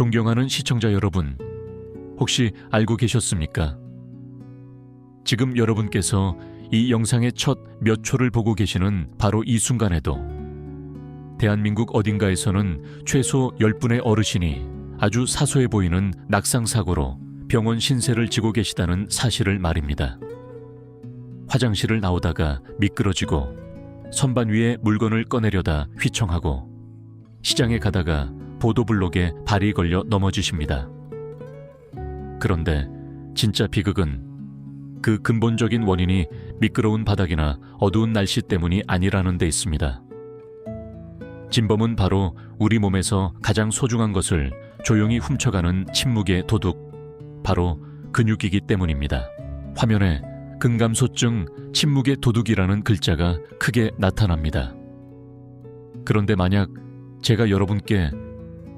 존경하는 시청자 여러분, 혹시 알고 계셨습니까? 지금 여러분께서 이 영상의 첫 몇 초를 보고 계시는 바로 이 순간에도 대한민국 어딘가에서는 최소 10분의 어르신이 아주 사소해 보이는 낙상사고로 병원 신세를 지고 계시다는 사실을 말입니다. 화장실을 나오다가 미끄러지고 선반 위에 물건을 꺼내려다 휘청하고 시장에 가다가 보도블록에 발이 걸려 넘어지십니다. 그런데 진짜 비극은 그 근본적인 원인이 미끄러운 바닥이나 어두운 날씨 때문이 아니라는 데 있습니다. 진범은 바로 우리 몸에서 가장 소중한 것을 조용히 훔쳐가는 침묵의 도둑, 바로 근육이기 때문입니다. 화면에 근감소증 침묵의 도둑이라는 글자가 크게 나타납니다. 그런데 만약 제가 여러분께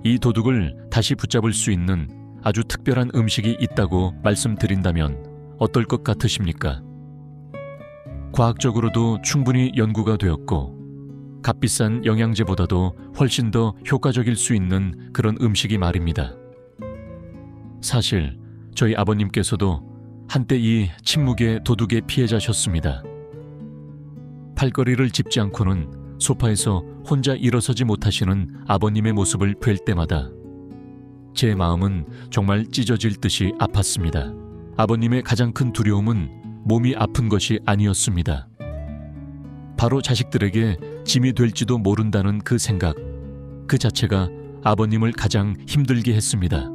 이 도둑을 다시 붙잡을 수 있는 아주 특별한 음식이 있다고 말씀드린다면 어떨 것 같으십니까? 과학적으로도 충분히 연구가 되었고 값비싼 영양제보다도 훨씬 더 효과적일 수 있는 그런 음식이 말입니다. 사실 저희 아버님께서도 한때 이 침묵의 도둑의 피해자셨습니다. 팔걸이를 짚지 않고는 소파에서 혼자 일어서지 못하시는 아버님의 모습을 뵐 때마다 제 마음은 정말 찢어질 듯이 아팠습니다. 아버님의 가장 큰 두려움은 몸이 아픈 것이 아니었습니다. 바로 자식들에게 짐이 될지도 모른다는 그 생각, 그 자체가 아버님을 가장 힘들게 했습니다.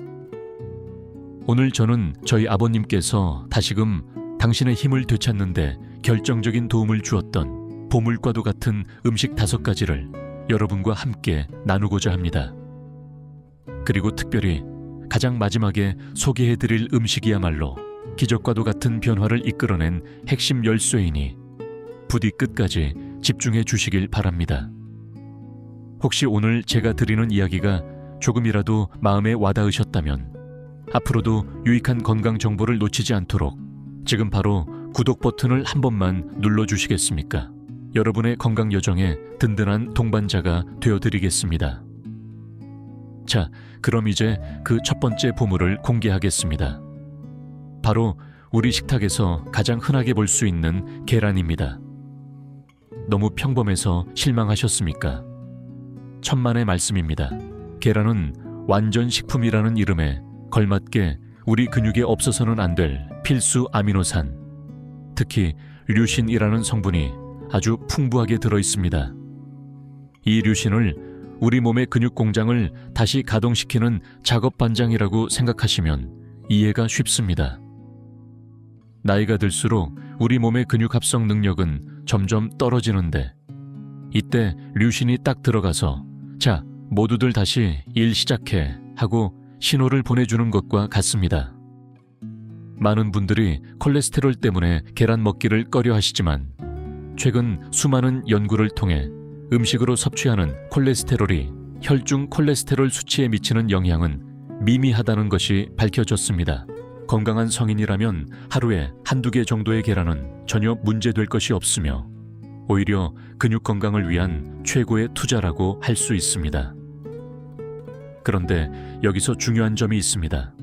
오늘 저는 저희 아버님께서 다시금 당신의 힘을 되찾는데 결정적인 도움을 주었던 보물과도 같은 음식 다섯 가지를 여러분과 함께 나누고자 합니다. 그리고 특별히 가장 마지막에 소개해드릴 음식이야말로 기적과도 같은 변화를 이끌어낸 핵심 열쇠이니 부디 끝까지 집중해 주시길 바랍니다. 혹시 오늘 제가 드리는 이야기가 조금이라도 마음에 와닿으셨다면 앞으로도 유익한 건강 정보를 놓치지 않도록 지금 바로 구독 버튼을 한 번만 눌러 주시겠습니까? 여러분의 건강 여정에 든든한 동반자가 되어 드리겠습니다. 자, 그럼 이제 그 첫 번째 보물을 공개하겠습니다. 바로 우리 식탁에서 가장 흔하게 볼 수 있는 계란입니다. 너무 평범해서 실망하셨습니까? 천만의 말씀입니다. 계란은 완전 식품이라는 이름에 걸맞게 우리 근육에 없어서는 안 될 필수 아미노산, 특히 류신이라는 성분이 아주 풍부하게 들어 있습니다. 이 류신을 우리 몸의 근육 공장을 다시 가동시키는 작업 반장이라고 생각하시면 이해가 쉽습니다. 나이가 들수록 우리 몸의 근육 합성 능력은 점점 떨어지는데 이때 류신이 딱 들어가서 자, 모두들 다시 일 시작해 하고 신호를 보내주는 것과 같습니다. 많은 분들이 콜레스테롤 때문에 계란 먹기를 꺼려 하시지만 최근 수많은 연구를 통해 음식으로 섭취하는 콜레스테롤이 혈중 콜레스테롤 수치에 미치는 영향은 미미하다는 것이 밝혀졌습니다. 건강한 성인이라면 하루에 한두 개 정도의 계란은 전혀 문제될 것이 없으며 오히려 근육 건강을 위한 최고의 투자라고 할 수 있습니다. 그런데 여기서 중요한 점이 있습니다.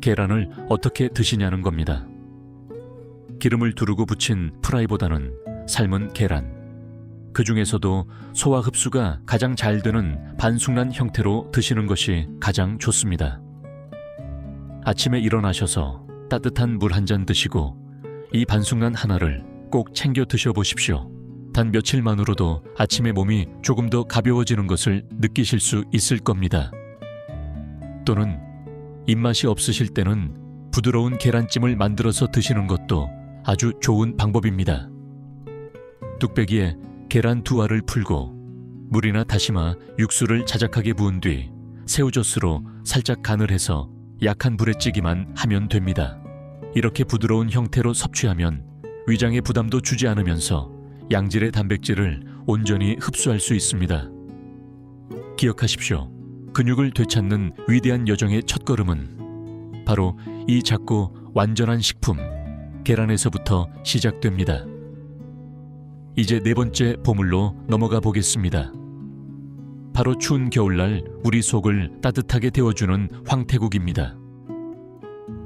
계란을 어떻게 드시냐는 겁니다. 기름을 두르고 부친 프라이보다는 삶은 계란. 그 중에서도 소화 흡수가 가장 잘 되는 반숙란 형태로 드시는 것이 가장 좋습니다. 아침에 일어나셔서 따뜻한 물 한 잔 드시고 이 반숙란 하나를 꼭 챙겨 드셔보십시오. 단 며칠만으로도 아침에 몸이 조금 더 가벼워지는 것을 느끼실 수 있을 겁니다. 또는 입맛이 없으실 때는 부드러운 계란찜을 만들어서 드시는 것도 아주 좋은 방법입니다. 뚝배기에 계란 두 알을 풀고 물이나 다시마, 육수를 자작하게 부은 뒤 새우젓으로 살짝 간을 해서 약한 불에 찌기만 하면 됩니다. 이렇게 부드러운 형태로 섭취하면 위장에 부담도 주지 않으면서 양질의 단백질을 온전히 흡수할 수 있습니다. 기억하십시오. 근육을 되찾는 위대한 여정의 첫걸음은 바로 이 작고 완전한 식품, 계란에서부터 시작됩니다. 이제 네 번째 보물로 넘어가 보겠습니다. 바로 추운 겨울날 우리 속을 따뜻하게 데워주는 황태국입니다.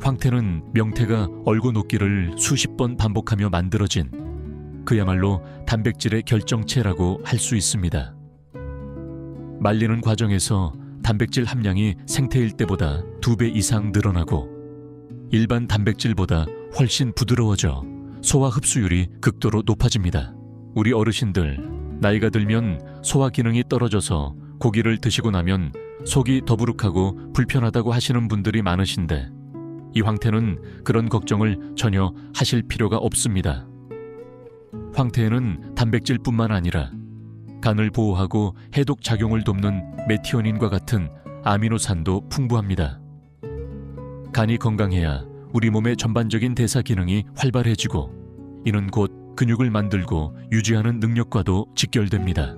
황태는 명태가 얼고 녹기를 수십 번 반복하며 만들어진 그야말로 단백질의 결정체라고 할 수 있습니다. 말리는 과정에서 단백질 함량이 생태일 때보다 두 배 이상 늘어나고 일반 단백질보다 훨씬 부드러워져 소화 흡수율이 극도로 높아집니다. 우리 어르신들 나이가 들면 소화 기능이 떨어져서 고기를 드시고 나면 속이 더부룩하고 불편하다고 하시는 분들이 많으신데 이 황태는 그런 걱정을 전혀 하실 필요가 없습니다. 황태에는 단백질뿐만 아니라 간을 보호하고 해독 작용을 돕는 메티오닌과 같은 아미노산도 풍부합니다. 간이 건강해야 우리 몸의 전반적인 대사 기능이 활발해지고 이는 곧 근육을 만들고 유지하는 능력과도 직결됩니다.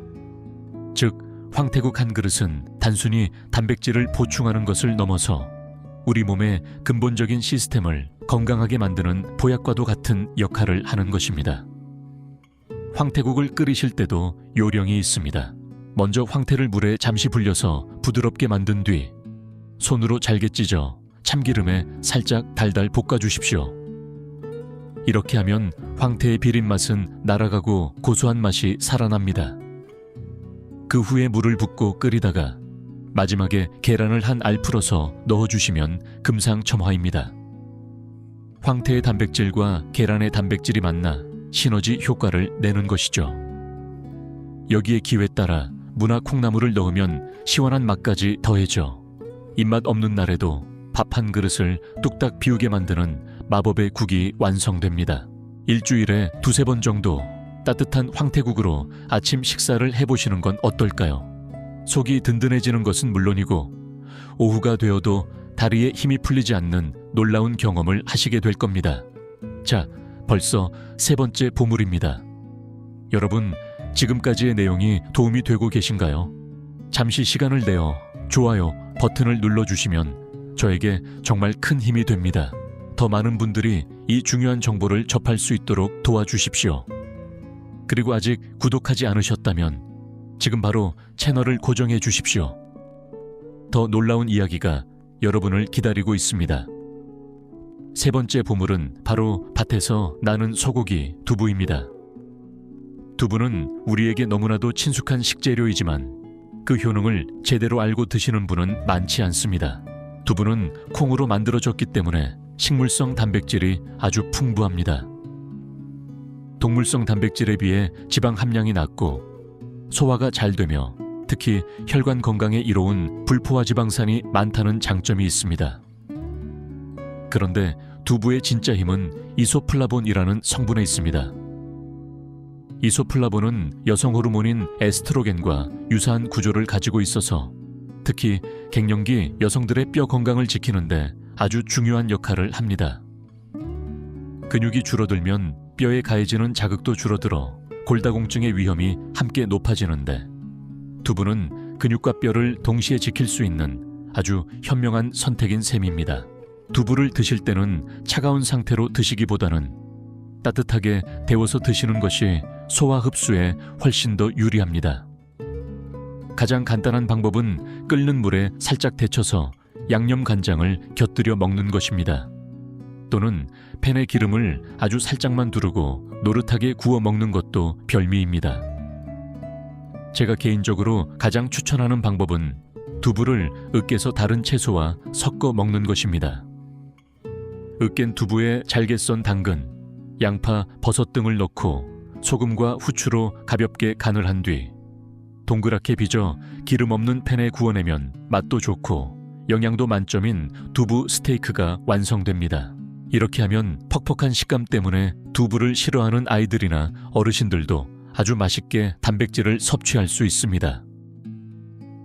즉, 황태국 한 그릇은 단순히 단백질을 보충하는 것을 넘어서 우리 몸의 근본적인 시스템을 건강하게 만드는 보약과도 같은 역할을 하는 것입니다. 황태국을 끓이실 때도 요령이 있습니다. 먼저 황태를 물에 잠시 불려서 부드럽게 만든 뒤 손으로 잘게 찢어 참기름에 살짝 달달 볶아 주십시오. 이렇게 하면 황태의 비린 맛은 날아가고 고소한 맛이 살아납니다. 그 후에 물을 붓고 끓이다가 마지막에 계란을 한 알 풀어서 넣어주시면 금상첨화입니다. 황태의 단백질과 계란의 단백질이 만나 시너지 효과를 내는 것이죠. 여기에 기회 따라 문화 콩나물을 넣으면 시원한 맛까지 더해져 입맛 없는 날에도 밥 한 그릇을 뚝딱 비우게 만드는 마법의 국이 완성됩니다. 일주일에 두세 번 정도 따뜻한 황태국으로 아침 식사를 해보시는 건 어떨까요? 속이 든든해지는 것은 물론이고 오후가 되어도 다리에 힘이 풀리지 않는 놀라운 경험을 하시게 될 겁니다. 자, 벌써 세 번째 보물입니다. 여러분, 지금까지의 내용이 도움이 되고 계신가요? 잠시 시간을 내어 좋아요 버튼을 눌러주시면 저에게 정말 큰 힘이 됩니다. 더 많은 분들이 이 중요한 정보를 접할 수 있도록 도와주십시오. 그리고 아직 구독하지 않으셨다면 지금 바로 채널을 고정해 주십시오. 더 놀라운 이야기가 여러분을 기다리고 있습니다. 세 번째 보물은 바로 밭에서 나는 소고기 두부입니다. 두부는 우리에게 너무나도 친숙한 식재료이지만 그 효능을 제대로 알고 드시는 분은 많지 않습니다. 두부는 콩으로 만들어졌기 때문에 식물성 단백질이 아주 풍부합니다. 동물성 단백질에 비해 지방 함량이 낮고 소화가 잘 되며 특히 혈관 건강에 이로운 불포화 지방산이 많다는 장점이 있습니다. 그런데 두부의 진짜 힘은 이소플라본이라는 성분에 있습니다. 이소플라본은 여성 호르몬인 에스트로겐과 유사한 구조를 가지고 있어서 특히 갱년기 여성들의 뼈 건강을 지키는데 아주 중요한 역할을 합니다. 근육이 줄어들면 뼈에 가해지는 자극도 줄어들어 골다공증의 위험이 함께 높아지는데 두부는 근육과 뼈를 동시에 지킬 수 있는 아주 현명한 선택인 셈입니다. 두부를 드실 때는 차가운 상태로 드시기보다는 따뜻하게 데워서 드시는 것이 소화 흡수에 훨씬 더 유리합니다. 가장 간단한 방법은 끓는 물에 살짝 데쳐서 양념 간장을 곁들여 먹는 것입니다. 또는 팬에 기름을 아주 살짝만 두르고 노릇하게 구워 먹는 것도 별미입니다. 제가 개인적으로 가장 추천하는 방법은 두부를 으깨서 다른 채소와 섞어 먹는 것입니다. 으깬 두부에 잘게 썬 당근, 양파, 버섯 등을 넣고 소금과 후추로 가볍게 간을 한 뒤 동그랗게 빚어 기름 없는 팬에 구워내면 맛도 좋고 영양도 만점인 두부 스테이크가 완성됩니다. 이렇게 하면 퍽퍽한 식감 때문에 두부를 싫어하는 아이들이나 어르신들도 아주 맛있게 단백질을 섭취할 수 있습니다.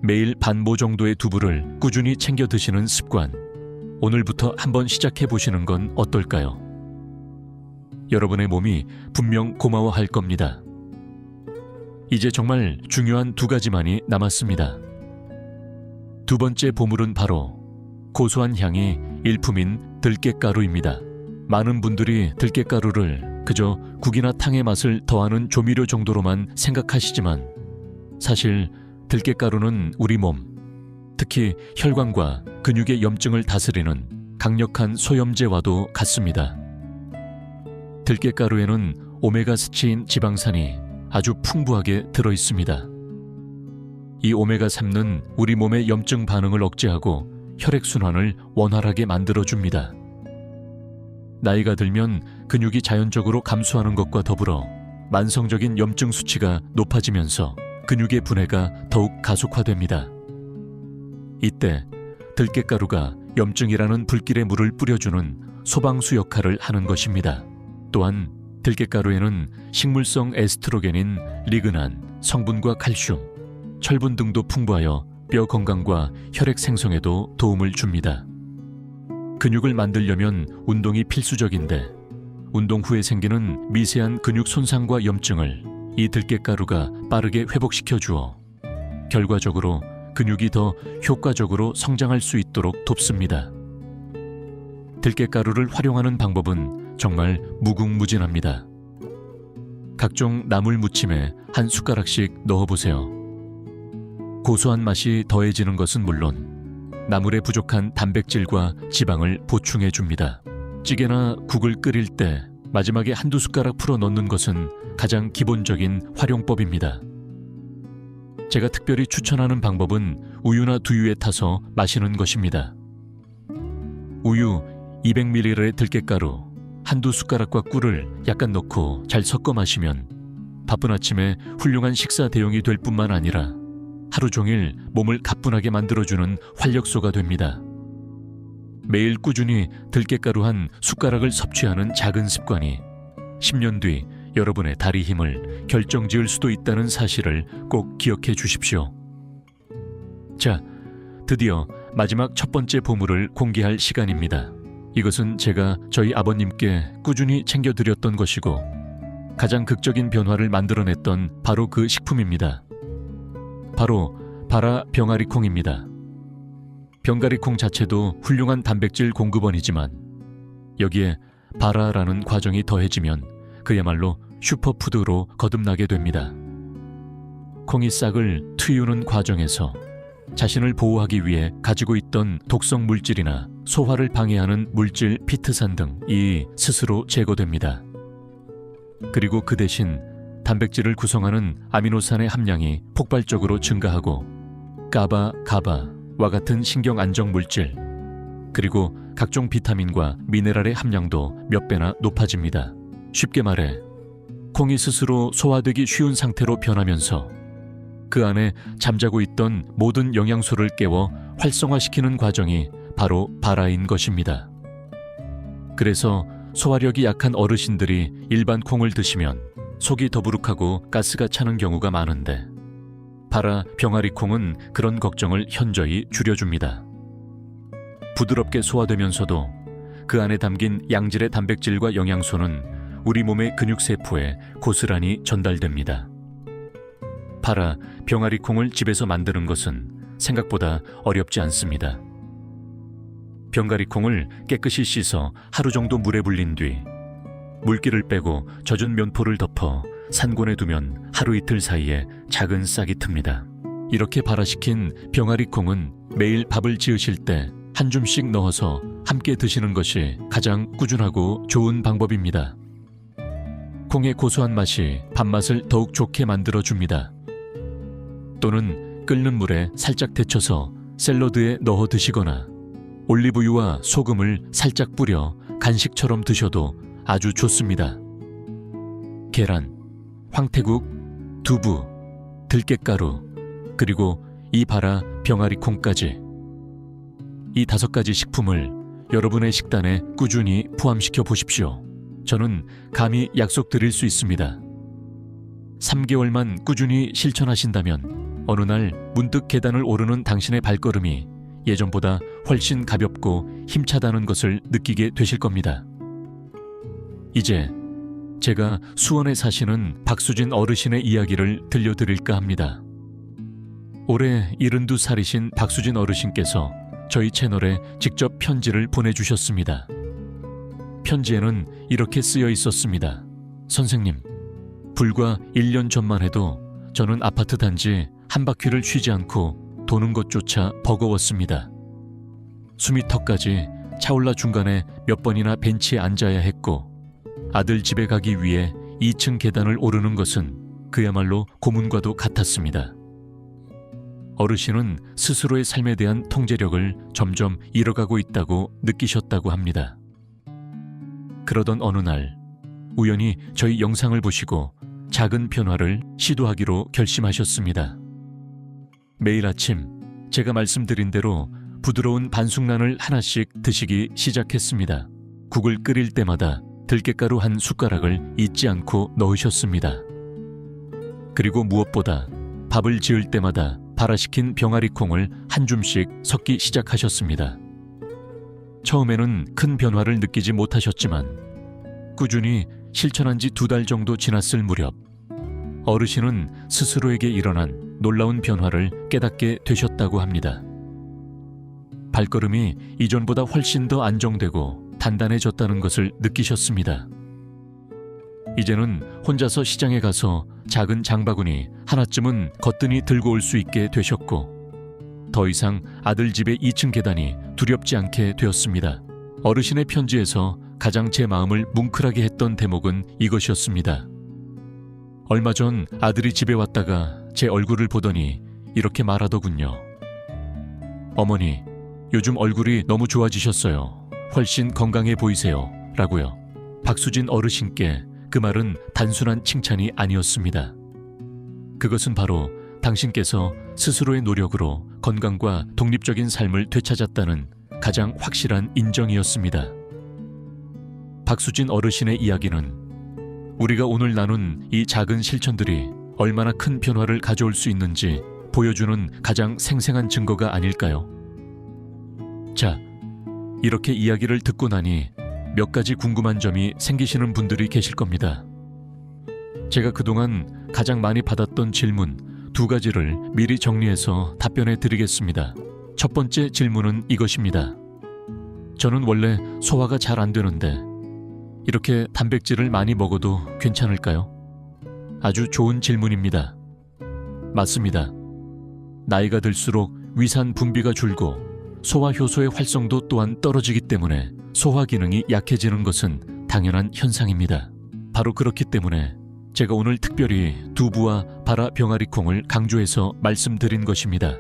매일 반모 정도의 두부를 꾸준히 챙겨 드시는 습관. 오늘부터 한번 시작해 보시는 건 어떨까요? 여러분의 몸이 분명 고마워할 겁니다. 이제 정말 중요한 두 가지만이 남았습니다. 두 번째 보물은 바로 고소한 향이 일품인 들깨가루입니다. 많은 분들이 들깨가루를 그저 국이나 탕의 맛을 더하는 조미료 정도로만 생각하시지만 사실 들깨가루는 우리 몸, 특히 혈관과 근육의 염증을 다스리는 강력한 소염제와도 같습니다. 들깨가루에는 오메가 스치인 지방산이 아주 풍부하게 들어 있습니다. 이 오메가 3는 우리 몸의 염증 반응을 억제하고 혈액 순환을 원활하게 만들어 줍니다. 나이가 들면 근육이 자연적으로 감소하는 것과 더불어 만성적인 염증 수치가 높아지면서 근육의 분해가 더욱 가속화됩니다. 이때 들깨가루가 염증이라는 불길의 물을 뿌려주는 소방수 역할을 하는 것입니다. 또한 들깨가루에는 식물성 에스트로겐인 리그난, 성분과 칼슘, 철분 등도 풍부하여 뼈 건강과 혈액 생성에도 도움을 줍니다. 근육을 만들려면 운동이 필수적인데 운동 후에 생기는 미세한 근육 손상과 염증을 이 들깨가루가 빠르게 회복시켜 주어 결과적으로 근육이 더 효과적으로 성장할 수 있도록 돕습니다. 들깨가루를 활용하는 방법은 정말 무궁무진합니다. 각종 나물 무침에 한 숟가락씩 넣어보세요. 고소한 맛이 더해지는 것은 물론 나물의 부족한 단백질과 지방을 보충해 줍니다. 찌개나 국을 끓일 때 마지막에 한두 숟가락 풀어 넣는 것은 가장 기본적인 활용법입니다. 제가 특별히 추천하는 방법은 우유나 두유에 타서 마시는 것입니다. 우유 200ml의 들깨가루 한두 숟가락과 꿀을 약간 넣고 잘 섞어 마시면 바쁜 아침에 훌륭한 식사 대용이 될 뿐만 아니라 하루 종일 몸을 가뿐하게 만들어주는 활력소가 됩니다. 매일 꾸준히 들깨가루 한 숟가락을 섭취하는 작은 습관이 10년 뒤 여러분의 다리 힘을 결정지을 수도 있다는 사실을 꼭 기억해 주십시오. 자, 드디어 마지막 첫 번째 보물을 공개할 시간입니다. 이것은 제가 저희 아버님께 꾸준히 챙겨드렸던 것이고 가장 극적인 변화를 만들어냈던 바로 그 식품입니다. 바로 바라 병아리콩입니다. 병가리콩 자체도 훌륭한 단백질 공급원이지만 여기에 바라라는 과정이 더해지면 그야말로 슈퍼푸드로 거듭나게 됩니다. 콩이 싹을 트유는 과정에서 자신을 보호하기 위해 가지고 있던 독성 물질이나 소화를 방해하는 물질 피트산 등 이 스스로 제거됩니다. 그리고 그 대신 단백질을 구성하는 아미노산의 함량이 폭발적으로 증가하고 까바, 가바와 같은 신경 안정 물질 그리고 각종 비타민과 미네랄의 함량도 몇 배나 높아집니다. 쉽게 말해 콩이 스스로 소화되기 쉬운 상태로 변하면서 그 안에 잠자고 있던 모든 영양소를 깨워 활성화시키는 과정이 바로 바라인 것입니다. 그래서 소화력이 약한 어르신들이 일반 콩을 드시면 속이 더부룩하고 가스가 차는 경우가 많은데 바라 병아리 콩은 그런 걱정을 현저히 줄여줍니다. 부드럽게 소화되면서도 그 안에 담긴 양질의 단백질과 영양소는 우리 몸의 근육세포에 고스란히 전달됩니다. 파라 병아리 콩을 집에서 만드는 것은 생각보다 어렵지 않습니다. 병가리 콩을 깨끗이 씻어 하루 정도 물에 불린 뒤 물기를 빼고 젖은 면포를 덮어 산곤에 두면 하루 이틀 사이에 작은 싹이 틉니다. 이렇게 발화시킨 병아리 콩은 매일 밥을 지으실 때 한 줌씩 넣어서 함께 드시는 것이 가장 꾸준하고 좋은 방법입니다. 콩의 고소한 맛이 밥맛을 더욱 좋게 만들어 줍니다. 또는 끓는 물에 살짝 데쳐서 샐러드에 넣어 드시거나 올리브유와 소금을 살짝 뿌려 간식처럼 드셔도 아주 좋습니다. 계란, 황태국, 두부, 들깨가루, 그리고 이 바라 병아리 콩까지 이 다섯 가지 식품을 여러분의 식단에 꾸준히 포함시켜 보십시오. 저는 감히 약속드릴 수 있습니다. 3개월만 꾸준히 실천하신다면 어느 날 문득 계단을 오르는 당신의 발걸음이 예전보다 훨씬 가볍고 힘차다는 것을 느끼게 되실 겁니다. 이제 제가 수원에 사시는 박수진 어르신의 이야기를 들려드릴까 합니다. 올해 72살이신 박수진 어르신께서 저희 채널에 직접 편지를 보내주셨습니다. 편지에는 이렇게 쓰여 있었습니다. 선생님, 불과 1년 전만 해도 저는 아파트 단지 한 바퀴를 쉬지 않고 도는 것조차 버거웠습니다. 숨이 턱까지 차올라 중간에 몇 번이나 벤치에 앉아야 했고 아들 집에 가기 위해 2층 계단을 오르는 것은 그야말로 고문과도 같았습니다. 어르신은 스스로의 삶에 대한 통제력을 점점 잃어가고 있다고 느끼셨다고 합니다. 그러던 어느 날 우연히 저희 영상을 보시고 작은 변화를 시도하기로 결심하셨습니다. 매일 아침 제가 말씀드린 대로 부드러운 반숙란을 하나씩 드시기 시작했습니다. 국을 끓일 때마다 들깨가루 한 숟가락을 잊지 않고 넣으셨습니다. 그리고 무엇보다 밥을 지을 때마다 발화시킨 병아리 콩을 한 줌씩 섞기 시작하셨습니다. 처음에는 큰 변화를 느끼지 못하셨지만 꾸준히 실천한 지 두 달 정도 지났을 무렵 어르신은 스스로에게 일어난 놀라운 변화를 깨닫게 되셨다고 합니다. 발걸음이 이전보다 훨씬 더 안정되고 단단해졌다는 것을 느끼셨습니다. 이제는 혼자서 시장에 가서 작은 장바구니 하나쯤은 거뜬히 들고 올 수 있게 되셨고 더 이상 아들 집의 2층 계단이 두렵지 않게 되었습니다. 어르신의 편지에서 가장 제 마음을 뭉클하게 했던 대목은 이것이었습니다. 얼마 전 아들이 집에 왔다가 제 얼굴을 보더니 이렇게 말하더군요. 어머니, 요즘 얼굴이 너무 좋아지셨어요. 훨씬 건강해 보이세요. 라고요. 박수진 어르신께 그 말은 단순한 칭찬이 아니었습니다. 그것은 바로 당신께서 스스로의 노력으로 건강과 독립적인 삶을 되찾았다는 가장 확실한 인정이었습니다. 박수진 어르신의 이야기는 우리가 오늘 나눈 이 작은 실천들이 얼마나 큰 변화를 가져올 수 있는지 보여주는 가장 생생한 증거가 아닐까요? 자, 이렇게 이야기를 듣고 나니 몇 가지 궁금한 점이 생기시는 분들이 계실 겁니다. 제가 그동안 가장 많이 받았던 질문 두 가지를 미리 정리해서 답변해 드리겠습니다. 첫 번째 질문은 이것입니다. 저는 원래 소화가 잘 안 되는데 이렇게 단백질을 많이 먹어도 괜찮을까요? 아주 좋은 질문입니다. 맞습니다. 나이가 들수록 위산 분비가 줄고 소화 효소의 활성도 또한 떨어지기 때문에 소화 기능이 약해지는 것은 당연한 현상입니다. 바로 그렇기 때문에 제가 오늘 특별히 두부와 바라 병아리 콩을 강조해서 말씀드린 것입니다.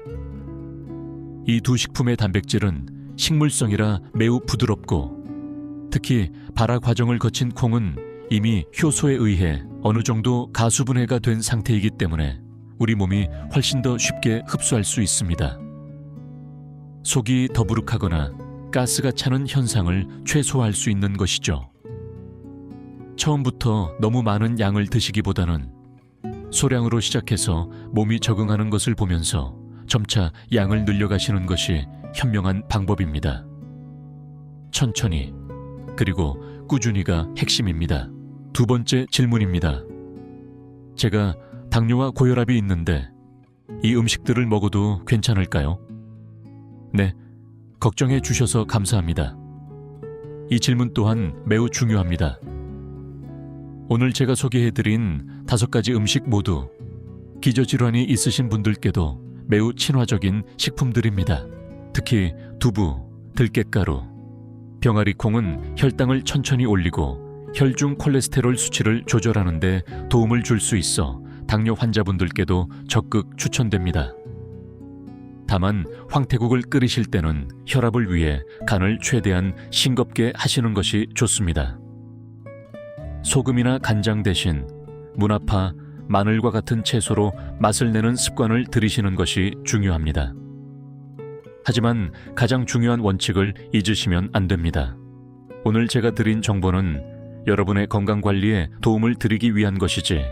이 두 식품의 단백질은 식물성이라 매우 부드럽고 특히 발화 과정을 거친 콩은 이미 효소에 의해 어느 정도 가수분해가 된 상태이기 때문에 우리 몸이 훨씬 더 쉽게 흡수할 수 있습니다. 속이 더부룩하거나 가스가 차는 현상을 최소화할 수 있는 것이죠. 처음부터 너무 많은 양을 드시기보다는 소량으로 시작해서 몸이 적응하는 것을 보면서 점차 양을 늘려가시는 것이 현명한 방법입니다. 천천히 그리고 꾸준히가 핵심입니다. 두 번째 질문입니다. 제가 당뇨와 고혈압이 있는데 이 음식들을 먹어도 괜찮을까요? 네, 걱정해 주셔서 감사합니다. 이 질문 또한 매우 중요합니다. 오늘 제가 소개해드린 다섯 가지 음식 모두 기저질환이 있으신 분들께도 매우 친화적인 식품들입니다. 특히 두부, 들깨가루, 병아리 콩은 혈당을 천천히 올리고 혈중 콜레스테롤 수치를 조절하는 데 도움을 줄 수 있어 당뇨 환자분들께도 적극 추천됩니다. 다만 황태국을 끓이실 때는 혈압을 위해 간을 최대한 싱겁게 하시는 것이 좋습니다. 소금이나 간장 대신 문화파, 마늘과 같은 채소로 맛을 내는 습관을 들이시는 것이 중요합니다. 하지만 가장 중요한 원칙을 잊으시면 안 됩니다. 오늘 제가 드린 정보는 여러분의 건강 관리에 도움을 드리기 위한 것이지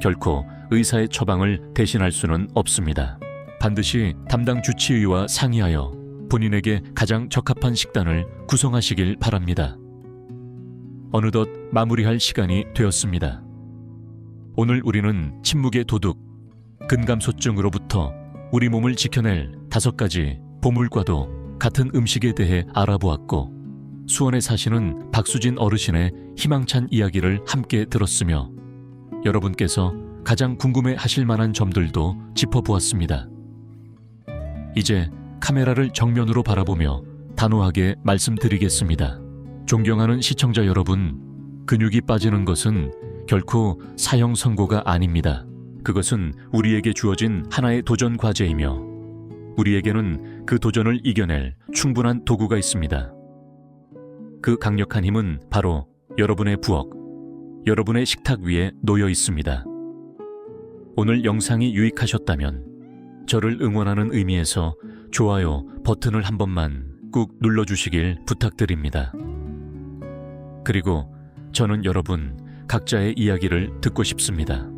결코 의사의 처방을 대신할 수는 없습니다. 반드시 담당 주치의와 상의하여 본인에게 가장 적합한 식단을 구성하시길 바랍니다. 어느덧 마무리할 시간이 되었습니다. 오늘 우리는 침묵의 도둑, 근감소증으로부터 우리 몸을 지켜낼 다섯 가지 보물과도 같은 음식에 대해 알아보았고 수원에 사시는 박수진 어르신의 희망찬 이야기를 함께 들었으며 여러분께서 가장 궁금해 하실 만한 점들도 짚어보았습니다. 이제 카메라를 정면으로 바라보며 단호하게 말씀드리겠습니다. 존경하는 시청자 여러분, 근육이 빠지는 것은 결코 사형 선고가 아닙니다. 그것은 우리에게 주어진 하나의 도전 과제이며 우리에게는 그 도전을 이겨낼 충분한 도구가 있습니다. 그 강력한 힘은 바로 여러분의 부엌, 여러분의 식탁 위에 놓여 있습니다. 오늘 영상이 유익하셨다면 저를 응원하는 의미에서 좋아요 버튼을 한 번만 꾹 눌러주시길 부탁드립니다. 그리고 저는 여러분 각자의 이야기를 듣고 싶습니다.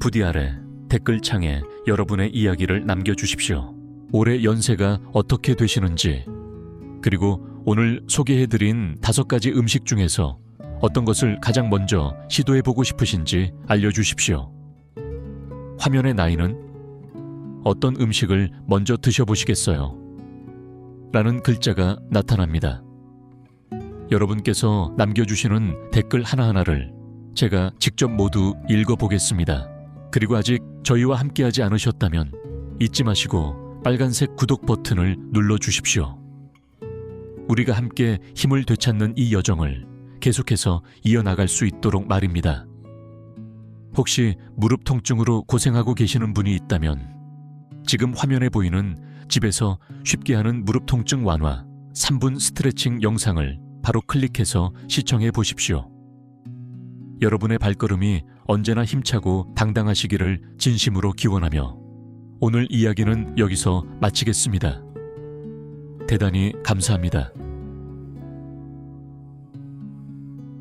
부디 아래 댓글창에 여러분의 이야기를 남겨주십시오. 올해 연세가 어떻게 되시는지, 그리고 오늘 소개해드린 다섯 가지 음식 중에서 어떤 것을 가장 먼저 시도해보고 싶으신지 알려주십시오. 화면의 나이는 어떤 음식을 먼저 드셔보시겠어요? 라는 글자가 나타납니다. 여러분께서 남겨주시는 댓글 하나하나를 제가 직접 모두 읽어보겠습니다. 그리고 아직 저희와 함께하지 않으셨다면 잊지 마시고 빨간색 구독 버튼을 눌러주십시오. 우리가 함께 힘을 되찾는 이 여정을 계속해서 이어나갈 수 있도록 말입니다. 혹시 무릎 통증으로 고생하고 계시는 분이 있다면 지금 화면에 보이는 집에서 쉽게 하는 무릎 통증 완화 3분 스트레칭 영상을 바로 클릭해서 시청해 보십시오. 여러분의 발걸음이 언제나 힘차고 당당하시기를 진심으로 기원하며 오늘 이야기는 여기서 마치겠습니다. 대단히 감사합니다.